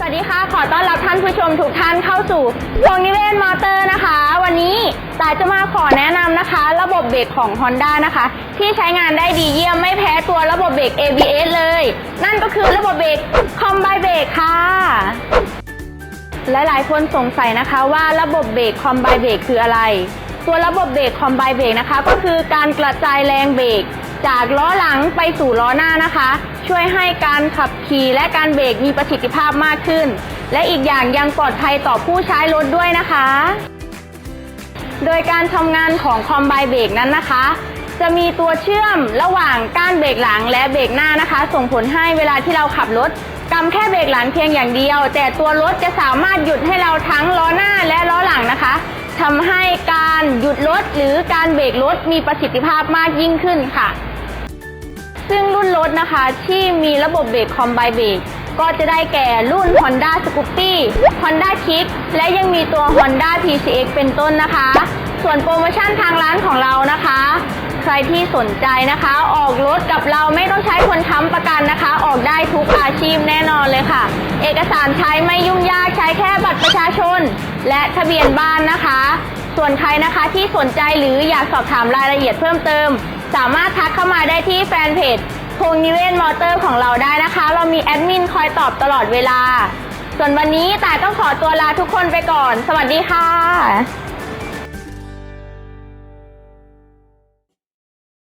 สวัสดีค่ะ ขอต้อนรับท่านผู้ชมทุกท่านเข้าสู่วงนิเวศมอเตอร์นะคะ วันนี้ตาจะมาขอแนะนำนะคะ ระบบเบรกของ Honda นะคะ ที่ใช้งานได้ดีเยี่ยมไม่แพ้ตัวระบบเบรก ABS เลย นั่นก็คือระบบเบรก Combi Brake ค่ะ หลายๆ คนสงสัยนะคะว่าระบบเบรก Combi Brake คืออะไร ตัวระบบเบรก Combi Brake นะคะ ก็คือการกระจายแรงเบรก จากล้อหลังไปสู่ล้อหน้านะคะ ช่วยให้การขับขี่และการเบรกมีประสิทธิภาพมากขึ้น และอีกอย่างยังปลอดภัยต่อผู้ใช้รถด้วยนะคะ โดยการทำงานของคอมไบเบรกนั้นนะคะ จะมีตัวเชื่อมระหว่างก้านเบรกหลังและเบรกหน้านะคะ ส่งผลให้เวลาที่เราขับรถกำแค่เบรกหลังเพียงอย่างเดียว แต่ตัวรถจะสามารถหยุดให้เราทั้งล้อหน้าและล้อหลัง หยุดรถหรือการเบรกรถมีประสิทธิภาพมากยิ่งขึ้นค่ะ ซึ่งรุ่นรถนะคะที่มีระบบเบรกคอมไบเบรกก็จะได้แก่รุ่น Honda Scoopy Honda Kick และยังมีตัว Honda PCX เป็นต้นนะคะ ส่วนโปรโมชั่นทางร้านของเรานะคะ ใครที่สนใจนะคะ ออกรถกับเราไม่ต้องใช้คนค้ำประกันนะคะ ออกได้ทุกอาชีพแน่นอนเลยค่ะ เอกสารใช้ไม่ยุ่งยากใช้แค่บัตรประชาชน และทะเบียนบ้านนะคะ ส่วนใครนะคะที่สนใจหรืออยากสอบถามรายละเอียดเพิ่มเติม สามารถทักเข้ามาได้ที่แฟนเพจพงนิเวศมอเตอร์ของเราได้นะคะ เรามีแอดมินคอยตอบตลอดเวลา ส่วนวันนี้แต่ายต้องขอตัวลาทุกคนไปก่อน สวัสดีค่ะ